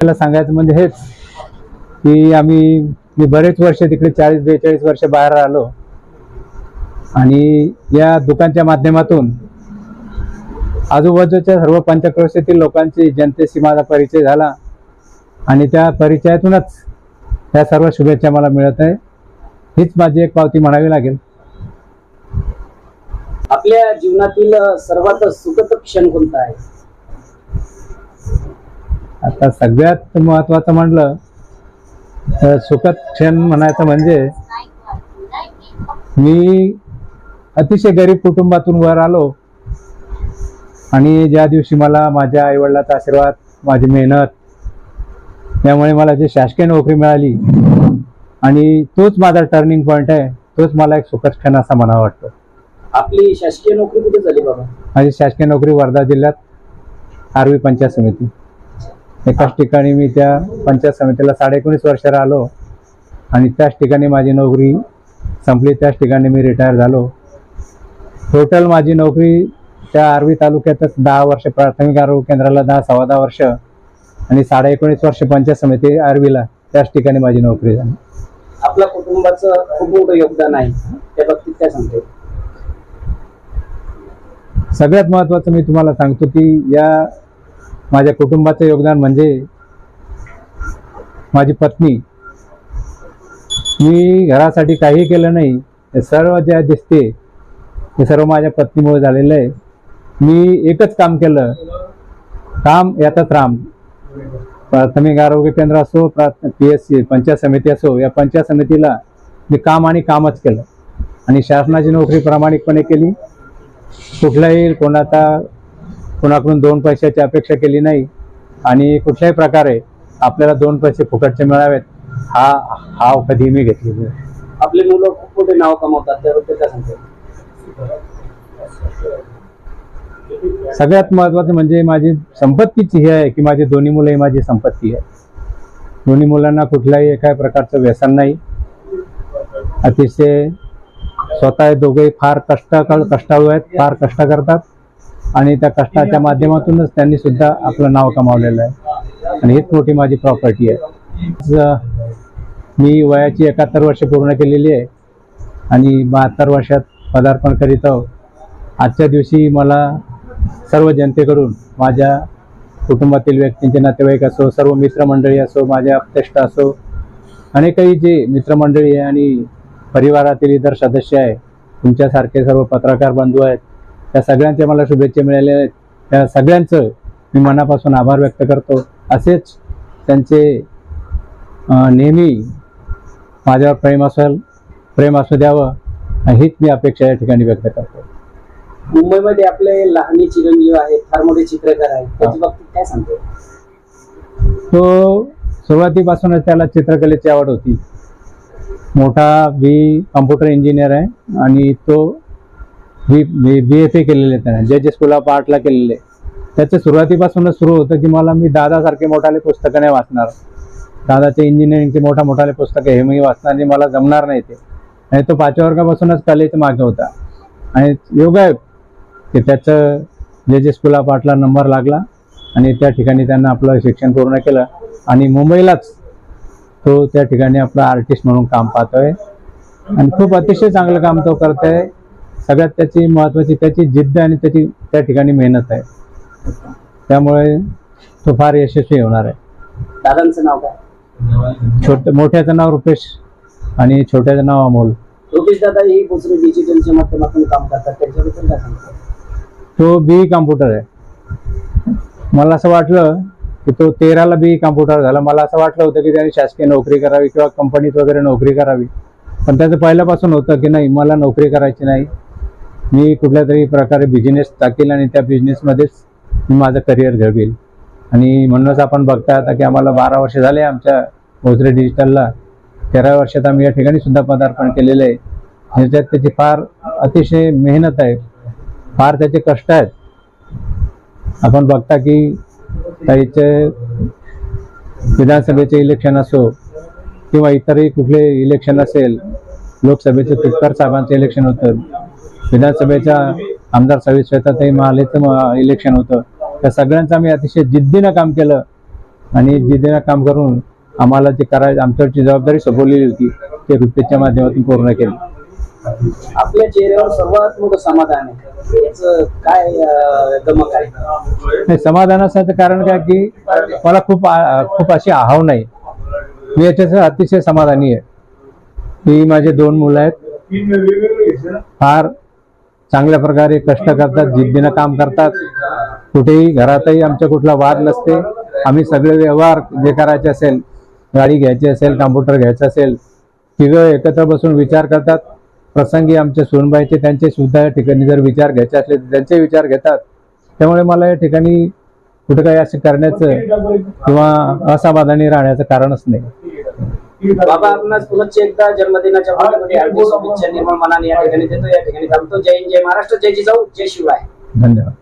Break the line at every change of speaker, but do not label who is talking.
आपल्याला सांगायचं म्हणजे हेच की आम्ही मी बरेच वर्ष तिकडे चाळीस बेचाळीस वर्ष बाहेर राहिलो. आणि या दुकानच्या माध्यमातून आजूबाजूच्या सर्व पंचक्रोशीतील लोकांची जनतेशी माझा परिचय झाला. आणि त्या परिचयातूनच या सर्व शुभेच्छा मला मिळत आहे. हीच माझी एक पावती म्हणावी लागेल.
आपल्या जीवनातील सर्वात सुखद क्षण कोणता आहे?
आता सगळ्यात महत्वाचं म्हणलं तर सुखद क्षण म्हणायचं म्हणजे मी अतिशय गरीब कुटुंबातून वर आलो आणि ज्या दिवशी मला माझ्या आईवडिलाचा आशीर्वाद माझी मेहनत त्यामुळे मला जी शासकीय नोकरी मिळाली आणि तोच माझा टर्निंग पॉईंट आहे तोच मला एक सुखद क्षण असा म्हणावा वाटतो.
आपली शासकीय नोकरी कुठे झाली बाबा?
माझी शासकीय नोकरी वर्धा जिल्ह्यात आर्वी पंचायत समिती. एकाच ठिकाणी मी त्या पंचायत समितीला साडे एकोणीस वर्ष राहिलो आणि त्याच ठिकाणी माझी नोकरी संपली त्याच ठिकाणी मी रिटायर झालो. टोटल माझी नोकरी त्या आर्वी तालुक्यातच दहा वर्ष प्राथमिक आरोग्य केंद्राला दहा सव्वा दहा वर्ष आणि साडे एकोणीस वर्ष पंचायत समिती आर्वीला त्याच ठिकाणी माझी नोकरी झाली.
आपल्या कुटुंबाचं खूप मोठं योगदान आहे. त्या बाबतीत काय सांगते?
सगळ्यात महत्त्वाचं मी तुम्हाला सांगतो की या माझ्या कुटुंबाचं योगदान म्हणजे माझी पत्नी. मी घरासाठी काही केलं नाही हे सर्व जे दिसते हे सर्व माझ्या पत्नीमुळे झालेलं आहे. मी एकच काम केलं. काम यातच राम. प्राथमिक आरोग्य केंद्र असो पी एस सी पंचायत समिती असो या पंचायत समितीला मी काम आणि कामच केलं. आणि शासनाची नोकरी प्रामाणिकपणे केली. कुठल्याही कोणाचा कोणाकडून दोन पैशाची अपेक्षा केली नाही आणि कुठल्याही प्रकारे आपल्याला दोन पैसे फुकटचे मिळावेत हा हाव कधी मी घेतलेली नाही.
आपली मुलं खूप मोठे नाव कमावतात त्याबद्दल काय सांगते
सगळ्यात महत्वाचं म्हणजे माझी संपत्तीची ही आहे की माझी दोन्ही मुलं ही माझी संपत्ती आहे. दोन्ही मुलांना कुठल्याही एका प्रकारचं व्यसन नाही. अतिशय स्वतः दोघेही फार कष्ट कष्टाळू आहेत फार कष्ट करतात. आणि त्या कष्टाच्या माध्यमातूनच त्यांनी सुद्धा आपलं नाव कमावलेलं आहे. आणि हीच मोठी माझी प्रॉपर्टी आहे. मी वयाची एकाहत्तर वर्ष पूर्ण केलेली आहे आणि बहात्तर वर्षात पदार्पण करीत आहोत. आजच्या दिवशी मला सर्व जनतेकडून माझ्या कुटुंबातील व्यक्तींचे नातेवाईक असो सर्व मित्रमंडळी असो माझ्या अप्तेष्ट असो अनेकही जे मित्रमंडळी आहे आणि परिवारातील इतर सदस्य आहे तुमच्यासारखे सर्व पत्रकार बंधू आहेत त्या सगळ्यांचे मला शुभेच्छा मिळाल्या आहेत त्या सगळ्यांचं मी मनापासून आभार व्यक्त करतो. असेच त्यांचे नेहमी माझ्यावर प्रेम असेल प्रेम असू द्यावं हीच मी अपेक्षा या ठिकाणी व्यक्त करतो.
मुंबईमध्ये आपले लहानी चिरंजीव आहेत फार मोठे चित्रकार आहेत. त्याच्या बाबतीत काय सांगते?
तो सुरुवातीपासूनच त्याला चित्रकलेची आवड होती. मोठा बी कम्प्युटर इंजिनियर आहे आणि तो बी मी बी एस ए केलेले त्यांना. जे जे स्कूल ऑफ आर्टला केलेले त्याचं सुरुवातीपासूनच सुरू होतं की मला मी दादासारखे मोठाले पुस्तकं नाही वाचणार. दादाचे इंजिनिअरिंगचे मोठा मोठाले पुस्तकं हे मी वाचणार आणि मला जमणार नाही ते. आणि तो पाचव्या वर्गापासूनच कलेच मागे होता. आणि योग आहे की त्याचं जे जे स्कूल ऑफ आर्टला नंबर लागला आणि त्या ठिकाणी त्यांना आपलं शिक्षण पूर्ण केलं. आणि मुंबईलाच तो त्या ठिकाणी आपला आर्टिस्ट म्हणून काम पाहतोय. आणि खूप अतिशय चांगलं काम तो करतोय. सगळ्यात त्याची महत्वाची त्याची जिद्द आणि त्याची त्या ठिकाणी मेहनत आहे. त्यामुळे तो फार यशस्वी होणार आहे.
दादांचं नाव काय?
छोट मोठ्याचं नाव रुपेश आणि छोट्याचं नाव अमोल.
रुपेश दादा ही दुसरे डिजिटलच्या माध्यमातून काम करतात. त्यांच्याबद्दल काय सांगते?
तो बी कॉम्प्युटर आहे. मला असं वाटलं की तो तेराला बी कॉम्प्युटर झाला. मला असं वाटलं होतं की त्याने शासकीय नोकरी करावी किंवा कंपनीत वगैरे नोकरी करावी. पण त्याचं पहिल्यापासून होतं की नाही मला नोकरी करायची नाही. मी कुठल्या तरी प्रकारे बिझनेस टाकेल आणि त्या बिझनेसमध्येच मी माझं करिअर घडवेल. आणि म्हणूनच आपण बघता आता की आम्हाला बारा वर्ष झाले आमच्या भोसरे डिजिटलला तेरा वर्षात आम्ही या ठिकाणी सुद्धा पदार्पण केलेलं आहे. ह्याच्यात त्याची फार अतिशय मेहनत आहे. फार त्याचे कष्ट आहेत. आपण बघता की त्याचे विधानसभेचे इलेक्शन असो किंवा इतरही कुठले इलेक्शन असेल लोकसभेचे तुपकर साहेबांचं इलेक्शन होतं. विधानसभेच्या आमदार सवी श्वेताताई महालेचं इलेक्शन होतं. त्या सगळ्यांचं आम्ही अतिशय जिद्दीनं काम केलं. आणि जिद्दीनं काम करून आम्हाला जे करायचं आमच्यावरची जबाबदारी सोपवलेली होती ते रुपेच्या माध्यमातून पूर्ण केली.
आपल्या चेहऱ्यावर सर्वात मोठं समाधान आहे. काय
समाधानाचं कारण काय की मला खूप खूप अशी आहाव नाही. मी याच्याचं अतिशय समाधानी आहे. की माझे दोन मुलं आहेत. फार चांगल्या प्रकारे कष्ट करतात जिद्दीनं काम करतात. कुठेही घरातही आमच्या कुठला वाद नसते. आम्ही सगळे व्यवहार जे करायचे असेल गाडी घ्यायची असेल कॉम्प्युटर घ्यायचं असेल तिघं एकत्र बसून विचार करतात. प्रसंगी आमच्या सोनबाईचे त्यांचे सुद्धा या ठिकाणी जर विचार घ्यायचे असले तर त्यांचे विचार घेतात. त्यामुळे मला या ठिकाणी कुठं काही असं करण्याचं किंवा असमाधानी राहण्याचं कारणच नाही.
बाबा आपणास पुनश्च एकदा जन्मदिनाच्या मध्ये शुभेच्छा निर्मळ मनाने या ठिकाणी देतो. या ठिकाणी थांबतो. जय हिंद जय महाराष्ट्र जय जिजाऊ जय शिवाय
धन्यवाद.